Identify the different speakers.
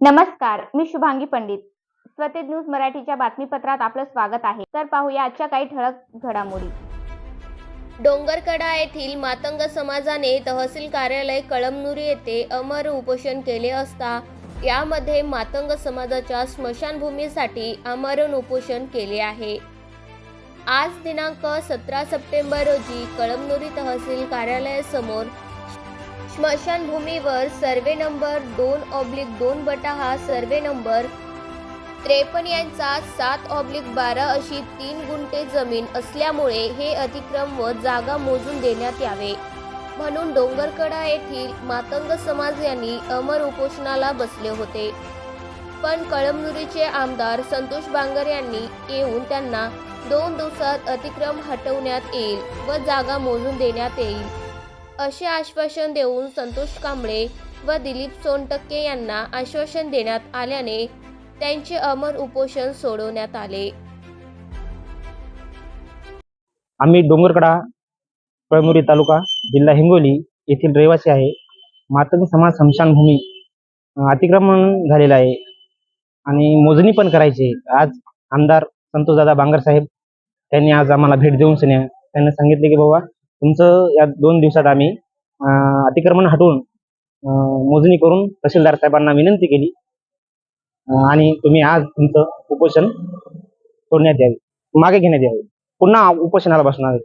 Speaker 1: नमस्कार मी शुभांगी पंडित. स्वतेज न्यूज मराठीच्या बातमीपत्रात आपलं स्वागत आहे. तर पाहूया आजच्या काही ठळक घडामोडी.
Speaker 2: डोंगरकडा येथील मातंग समाजाने तहसील कार्यालय कळमनुरी येथे अमर उपोषण केले असता यामध्ये मातंग समाजाच्या स्मशानभूमीसाठी आमरण उपोषण केले आहे. आज दिनांक सतरा सप्टेंबर रोजी कळमनुरी तहसील कार्यालयासमोर स्मशानभूमीवर सर्वे नंबर दोन ऑब्लिक दोन बटा हा सर्वे नंबर. त्रेपन्न यांचा सात ऑब्लिक बारा अशी तीन गुंठे जमीन असल्यामुळे हे अतिक्रम व जागा मोजून देण्यात यावे. म्हणून डोंगरकडा येथील मातंग समाज यांनी अमर उपोषणाला बसले होते. पण कळमनुरीचे आमदार संतोष बांगर यांनी येऊन त्यांना दोन दिवसात अतिक्रम हटवण्यात येईल व जागा मोजून देण्यात येईल. असे आश्वासन देऊन संतोष कांबळे व दिलीप सोनटक्के यांना आश्वासन देण्यात आल्याने त्यांचे अमर उपोषण सोडवण्यात आले.
Speaker 3: आम्ही डोंगरकडा कळमुरी तालुका जिल्हा हिंगोली येथील रहिवासी आहे. मातंग समाज स्मशानभूमी अतिक्रमण झालेलं आहे आणि मोजणी पण करायची आज आमदार संतोषदादा बांगर साहेब त्यांनी आज आम्हाला भेट देऊन सन्या त्यांना सांगितले की बाबा तुमचं या दोन दिवसात आम्ही अतिक्रमण हटवून मोजणी करून तहसीलदार साहेबांना विनंती केली. आणि तुम्ही आज तुमचं उपोषण सोडण्यात यावे मागे घेण्यात यावे. पुन्हा उपोषणाला बसणार आहे.